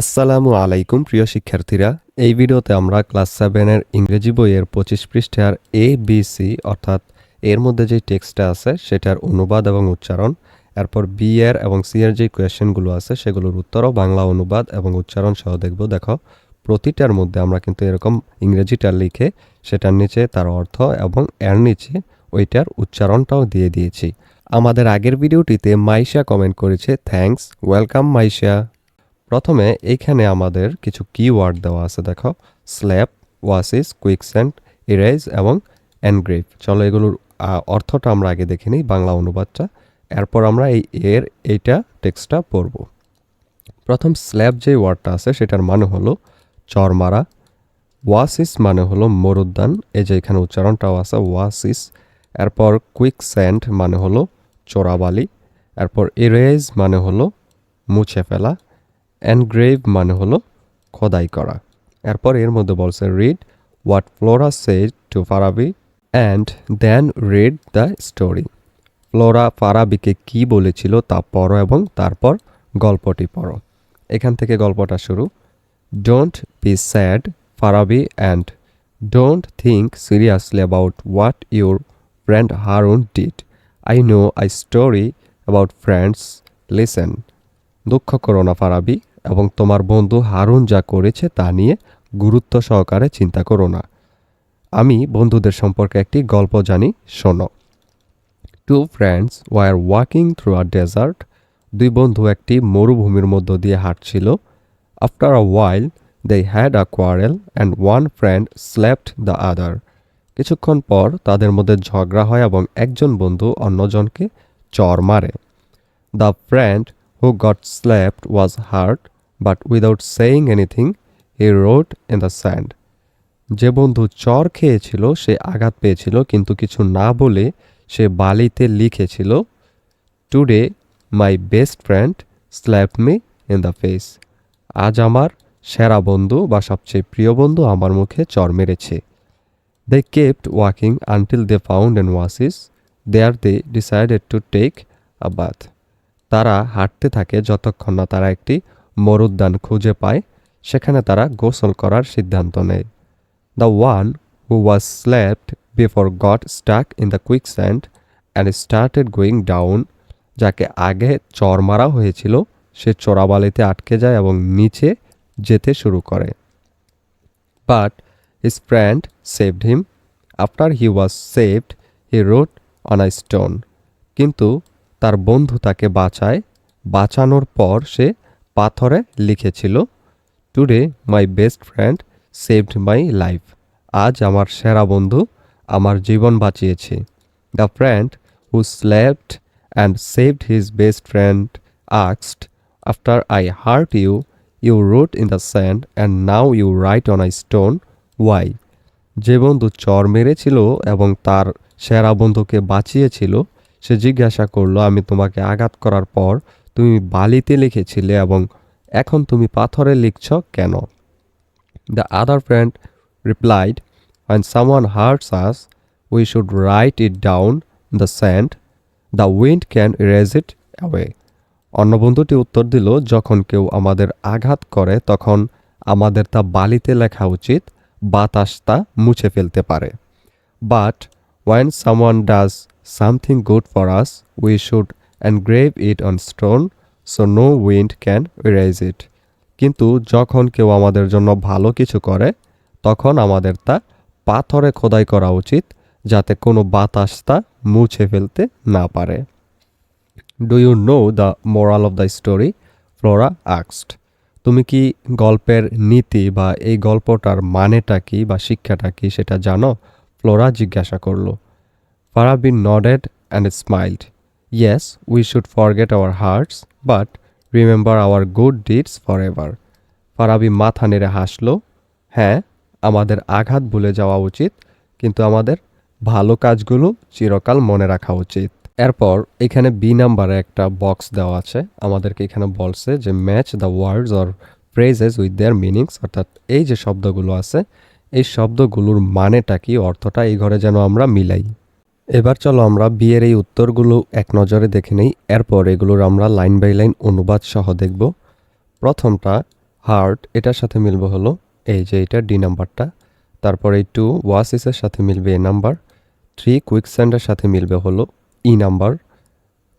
আসসালামু আলাইকুম, প্রিয় শিক্ষার্থীরা। এই ভিডিওতে আমরা ক্লাস সেভেনের ইংরেজি বইয়ের পঁচিশ পৃষ্ঠার এ বি সি অর্থাৎ এর মধ্যে যে টেক্সটটা আছে সেটার অনুবাদ এবং উচ্চারণ, এরপর বি এর এবং সি এর যে কোয়েশ্চেনগুলো আছে সেগুলোর উত্তরও বাংলা অনুবাদ এবং উচ্চারণ সহ দেখব। দেখো, প্রতিটার মধ্যে আমরা কিন্তু এরকম ইংরেজিটা লিখে সেটার নিচে তার অর্থ এবং এর নিচে ওইটার উচ্চারণটাও দিয়ে দিয়েছি। আমাদের আগের ভিডিওটিতে মাইশা কমেন্ট করেছে থ্যাঙ্কস ওয়েলকাম মাইশা। প্রথমে এইখানে আমাদের কিছু কিওয়ার্ড দেওয়া আছে, দেখো। স্ল্যাপ ওয়াসিস কুইকস্যান্ড ইরেজ এবং এনগ্রেভ চলো এগুলোর অর্থটা আমরা আগে দেখে নিই বাংলা অনুবাদটা। এরপর আমরা এই এর, এইটা টেক্সটটা পড়ব। প্রথম স্ল্যাব যে ওয়ার্ডটা আছে, সেটার মানে হলো চর মারা ওয়াসিস মানে হলো মরুদ্যান। এই যে এখানে উচ্চারণটাও আছে ওয়াসিস এরপর কুইক স্যান্ড মানে হলো চোরাবালি। এরপর ইরেজ মানে হলো মুছে ফেলা। এনগ্রেভ মানে হলো খোদাই করা। এরপর এর মধ্যে বলছে read what Flora said to Farabi and then read the story Flora ফারাবিকে কি বলেছিল তা পড়ো এবং তারপর গল্পটি পড়ো। এখান থেকে গল্পটা শুরু। Don't be sad Farabi and don't think seriously about what your friend Harun did I know I story about friends listen দুঃখ করো না ফারাবি এবং তোমার বন্ধু হারুন যা করেছে তা নিয়ে গুরুত্ব সহকারে চিন্তা করো না। আমি বন্ধুদের সম্পর্কে একটি গল্প জানি শোনো। Two friends were walking through a desert দুই বন্ধু একটি মরুভূমির মধ্য দিয়ে হাঁটছিল। After a while they had a quarrel and one friend slapped the other কিছুক্ষণ পর তাদের মধ্যে ঝগড়া হয় এবং একজন বন্ধু অন্যজনকে চর মারে। The friend who got slapped was hurt, but without saying anything he wrote in the sand যে বন্ধু চর খেয়েছিল, সে আঘাত পেয়েছিল, কিন্তু কিছু না বলে সে বালিতে লিখেছিল today my best friend slap me in the face আজ আমার সেরা বন্ধু বা সবচেয়ে প্রিয় বন্ধু আমার মুখে চর মেরেছে। They kept walking until they found and oasis there they decided to take a bath তারা হাঁটতে থাকে যতক্ষণ না তারা একটি মরুদ্যান খুঁজে পায়, সেখানে তারা গোসল করার সিদ্ধান্ত নেয়। The one who was slapped before got stuck in the quicksand and started going down যাকে আগে চর মারা হয়েছিল, সে চোরাবালিতে আটকে যায় এবং নিচে যেতে শুরু করে। But his friend saved him after he was saved he wrote on a stone কিন্তু তার বন্ধু তাকে বাঁচায়। বাঁচানোর পর সে পাথরে লিখেছিল today my best friend saved my life আজ আমার সেরা বন্ধু আমার জীবন বাঁচিয়েছে। The friend who slapped and saved his best friend আক্সড after I hurt you you wrote in the sand and now you write on I stone why যে বন্ধু চর মেরেছিল এবং তার সেরা বন্ধুকে বাঁচিয়েছিল, সে জিজ্ঞাসা করল, আমি তোমাকে আঘাত করার পর তুমি বালিতে লিখেছিলে এবং এখন তুমি পাথরে লিখছ কেন? The other friend replied when someone hurts us we should write it down the sand the wind can erase it away অন্য বন্ধুটি উত্তর দিল, যখন কেউ আমাদের আঘাত করে, তখন আমাদের তা বালিতে লেখা উচিত, বাতাস তা মুছে ফেলতে পারে। But when someone does something good for us we should should engrave it on stone, so no wind can erase it. কিন্তু যখন কেউ আমাদের জন্য ভালো কিছু করে, তখন আমাদের তা পাথরে খোদাই করা উচিত, যাতে কোনো বাতাস তা মুছে ফেলতে না পারে। Do you know the moral of the story Flora আক্সড তুমি কি গল্পের নীতি বা এই গল্পটার মানেটা কি বা শিক্ষাটা কি সেটা জানো? ফ্লোরা জিজ্ঞাসা করল। Farabi nodded and smiled. Yes, we should forget our hearts, but remember our good deeds forever. Farabi মাথা নেড়ে হাসল হ্যাঁ আমাদের আঘাত ভুলে যাওয়া উচিত কিন্তু আমাদের ভালো কাজগুলো চিরকাল মনে রাখা উচিত এরপর এখানে বি নাম্বারে একটা বক্স দেওয়া আছে আমাদেরকে এখানে বলছে যে match the words or phrases with their meanings অর্থাৎ এই যে শব্দগুলো আছে এই শব্দগুলোর মানেটা কি অর্থটা এই ঘরে যেন আমরা মিলাই এবার চলো আমরা বিয়ের এই উত্তরগুলো এক নজরে দেখে নেই, এরপর এগুলোর আমরা লাইন বাই লাইন অনুবাদ সহ দেখব। প্রথমটা হার্ট এটার সাথে মিলবে হলো এই যে এটা ডি নাম্বারটা তারপর এই টু ওয়াসিসের সাথে মিলবে এ নাম্বার থ্রি কুইকস্যান্ডের সাথে মিলবে হলো ই নাম্বার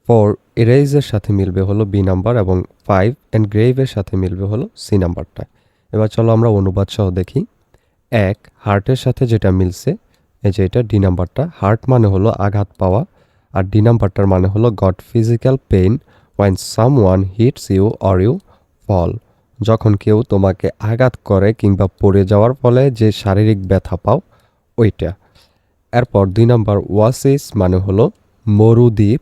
ফোর এরাইজের সাথে মিলবে হলো বি নাম্বার এবং ফাইভ অ্যান্ড গ্রেভের সাথে মিলবে হলো সি নাম্বারটা এবার চলো আমরা অনুবাদ সহ দেখি। এক হার্টের সাথে যেটা মিলছে এই যে এটা ডি নাম্বারটা। হার্ট মানে হলো আঘাত পাওয়া, আর ডি নাম্বারটার মানে হলো got physical pain when someone hits you or you fall. যখন কেউ তোমাকে আঘাত করে কিংবা পড়ে যাওয়ার ফলে যে শারীরিক ব্যথা পাও, ওইটা। এরপর দুই নম্বর ওয়াসিস মানে হলো মরুদ্বীপ।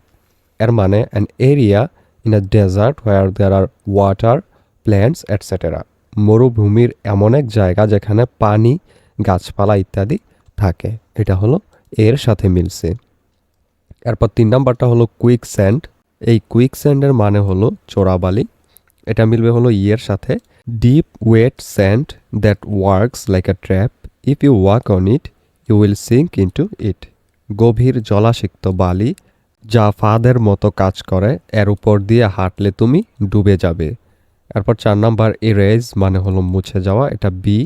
এর মানে an area in a desert where there are water plants etcetera মরুভূমির এমন এক জায়গা যেখানে পানি, গাছপালা ইত্যাদি থাকে, এটা হলো এর সাথে মিলছে। এরপর তিন নাম্বারটা হলো কুইক স্যান্ড এই কুইক স্যান্ডের মানে হলো চোরাবালি এটা মিলবে হলো ইয়ের সাথে। Deep wet sand that works like a trap if you walk on it you will sink into it গভীর জলাসিক্ত বালি, যা ফাদের মতো কাজ করে, এর উপর দিয়ে হাঁটলে তুমি ডুবে যাবে। এরপর চার নাম্বার ইরেজ মানে হলো মুছে যাওয়া, এটা বি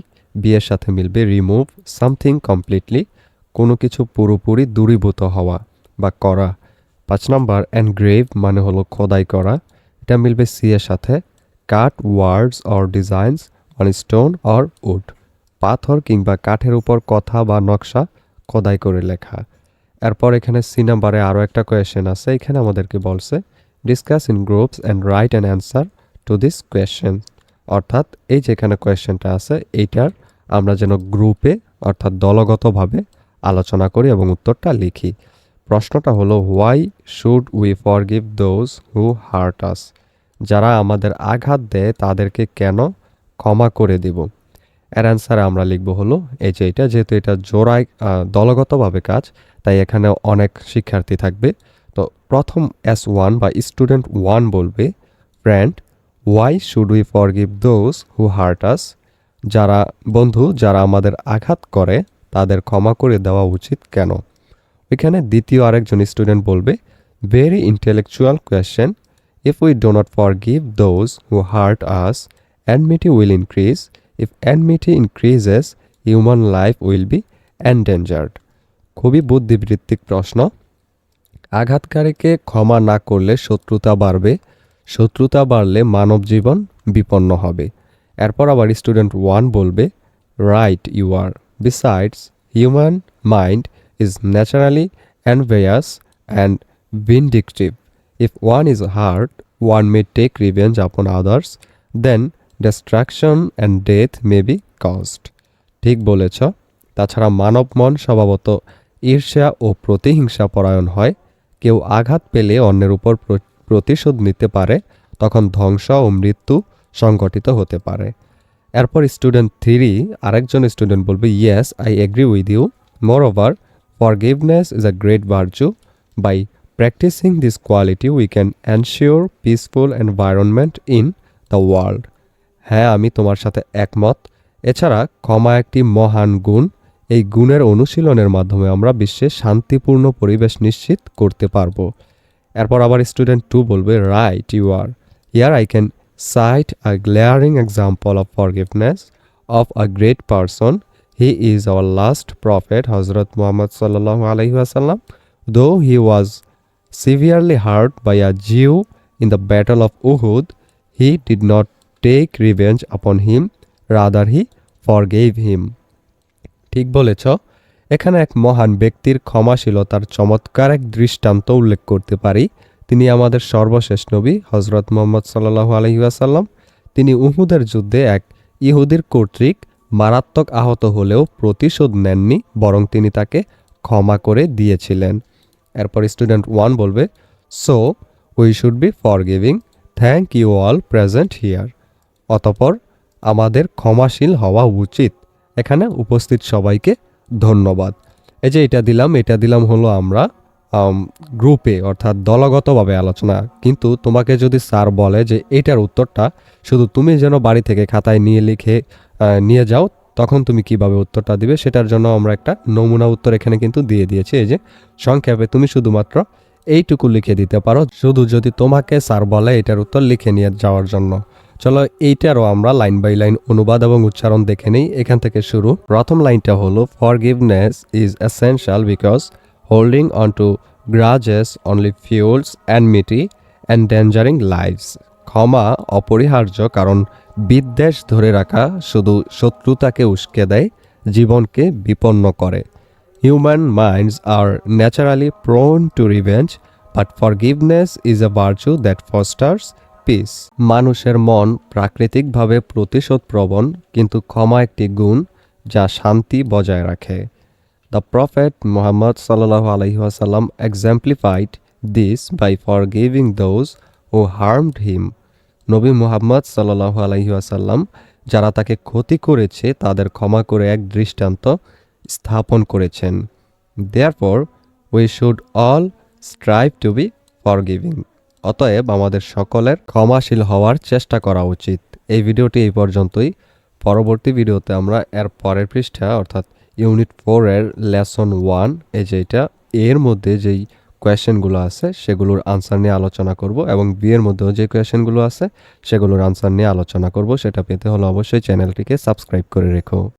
বি এর সাথে মিলবে রিমুভ সামথিং কমপ্লিটলি কোনো কিছু পুরোপুরি দূরীভূত হওয়া বা করা। পাঁচ নাম্বার এনগ্রেভ মানে হলো খোদাই করা। এটা মিলবে সি এর সাথে। Cut words or designs on stone or wood পাথর কিংবা কাঠের উপর কথা বা নকশা খোদাই করে লেখা। এরপর এখানে সি নাম্বারে আরও একটা কোয়েশ্চেন আছে, এখানে আমাদেরকে বলছে discuss in groups and write an answer to this question অর্থাৎ এই যেখানে কোয়েশ্চেনটা আছে, এইটার আমরা যেন গ্রুপে, অর্থাৎ দলগতভাবে আলোচনা করি এবং উত্তরটা লিখি। প্রশ্নটা হলো why should we forgive those who hurt us যারা আমাদের আঘাত দেয়, তাদেরকে কেন ক্ষমা করে দিব? এর অ্যান্সারে আমরা লিখব হলো, এই যে এটা, যেহেতু এটা জোড়ায় দলগতভাবে কাজ, তাই এখানে অনেক শিক্ষার্থী থাকবে। তো প্রথম এস ওয়ান বা স্টুডেন্ট ওয়ান বলবে friend why should we forgive those who hurt us যারা, বন্ধু, যারা আমাদের আঘাত করে, তাদের ক্ষমা করে দেওয়া উচিত কেন? এখানে দ্বিতীয় আরেকজন স্টুডেন্ট বলবে very intellectual question if we do not forgive those who hurt us enmity will increase if enmity increases human life will be endangered. খুবই বুদ্ধিবৃত্তিক প্রশ্ন। আঘাতকারীকে ক্ষমা না করলে শত্রুতা বাড়বে। শত্রুতা বাড়লে মানব জীবন বিপন্ন হবে। এরপর আবার স্টুডেন্ট ওয়ান বলবে right you are besides human mind is naturally envious and vindictive. If one is hurt, one may take revenge upon others, then destruction and death may be caused. ঠিক বলেছ। তাছাড়া মানব মন স্বভাবত ঈর্ষা ও প্রতিহিংসা পরায়ণ হয়। কেউ আঘাত পেলে অন্যের উপর প্রতিশোধ নিতে পারে। তখন ধ্বংস ও মৃত্যু সংঘটিত হতে পারে। এরপর স্টুডেন্ট থ্রি আরেকজন স্টুডেন্ট বলবে yes I agree with you moreover Forgiveness is a great virtue. By practicing this quality, we can ensure peaceful environment in the world হ্যাঁ আমি তোমার সাথে একমত। এছাড়া ক্ষমা একটি মহান গুণ। এই গুণের অনুশীলনের মাধ্যমে আমরা বিশ্বে শান্তিপূর্ণ পরিবেশ নিশ্চিত করতে পারব। এরপর আবার স্টুডেন্ট টু বলবে right you are here I can cite a glaring example of forgiveness of a great person. He is our last prophet, Hazrat Muhammad sallallahu alaihi wasallam. Though he was severely hurt by a Jew in the battle of Uhud, he did not take revenge upon him, rather he forgave him. ঠিক বলেছ এখানে এক মহান ব্যক্তির ক্ষমাশীলতার চমৎকার এক দৃষ্টান্ত উল্লেখ করতে পারি তিনি আমাদের সর্বশেষ নবী হজরত মোহাম্মদ সাল্লাহ আলহিউসাল্লাম তিনি উহুদের যুদ্ধে এক ইহুদির কর্তৃক মারাত্মক আহত হলেও প্রতিশোধ নেননি বরং তিনি তাকে ক্ষমা করে দিয়েছিলেন। এরপর স্টুডেন্ট ওয়ান বলবে so we should be forgiving thank you all present here অতপর আমাদের ক্ষমাশীল হওয়া উচিত। এখানে উপস্থিত সবাইকে ধন্যবাদ। এই যে এটা দিলাম এটা দিলাম হলো আমরা আম, গ্রুপে অর্থাৎ দলগতভাবে আলোচনা। কিন্তু তোমাকে যদি স্যার বলে যে এটার উত্তরটা শুধু তুমি যেন বাড়ি থেকে খাতায় নিয়ে লিখে নিয়ে যাও, তখন তুমি কীভাবে উত্তরটা দিবে সেটার জন্য আমরা একটা নমুনা উত্তর এখানে কিন্তু দিয়ে দিয়েছি। এই যে, সংক্ষেপে তুমি শুধুমাত্র এইটুকু লিখে দিতে পারো। শুধু যদি তোমাকে স্যার বলে এটার উত্তর লিখে নিয়ে যাওয়ার জন্য। চলো এইটারও আমরা লাইন বাই লাইন অনুবাদ এবং উচ্চারণ দেখে নিই। এখান থেকে শুরু। প্রথম লাইনটা হলো forgiveness is essential because holding on to grudges only fuels enmity endangering lives ক্ষমা অপরিহার্য, কারণ বিদ্বেষ ধরে রাখা শুধু শত্রুতাকে উস্কে দেয়, জীবনকে বিপন্ন করে। Human minds are naturally prone to revenge but forgiveness is a virtue that fosters peace মানুষের মন প্রাকৃতিকভাবে প্রতিশোধ প্রবণ কিন্তু ক্ষমা একটি গুণ যা শান্তি বজায় রাখে। দ্য প্রফেট মোহাম্মদ সাল্লাহ আলহিহাসাল্লাম exemplified this by forgiving those who harmed him নবী মুহাম্মদ সাল্লাহ আলহিহাসাল্লাম যারা তাকে ক্ষতি করেছে, তাদের ক্ষমা করে এক দৃষ্টান্ত স্থাপন করেছেন। Therefore we should all strive to be for forgiving অতএব আমাদের সকলের ক্ষমাশীল হওয়ার চেষ্টা করা উচিত। এই ভিডিওটি এই পর্যন্তই। পরবর্তী ভিডিওতে আমরা এর পরের পৃষ্ঠা, অর্থাৎ ইউনিট ফোরের লেসন ওয়ান এই যে এটা, এর মধ্যে যেই কোয়েশ্চেনগুলো আছে, সেগুলোর আনসার নিয়ে আলোচনা করব এবং বি এর মধ্যেও যে কোয়েশ্চেনগুলো আছে, সেগুলোর আনসার নিয়ে আলোচনা করব। সেটা পেতে হলে অবশ্যই চ্যানেলটিকে সাবস্ক্রাইব করে রেখো।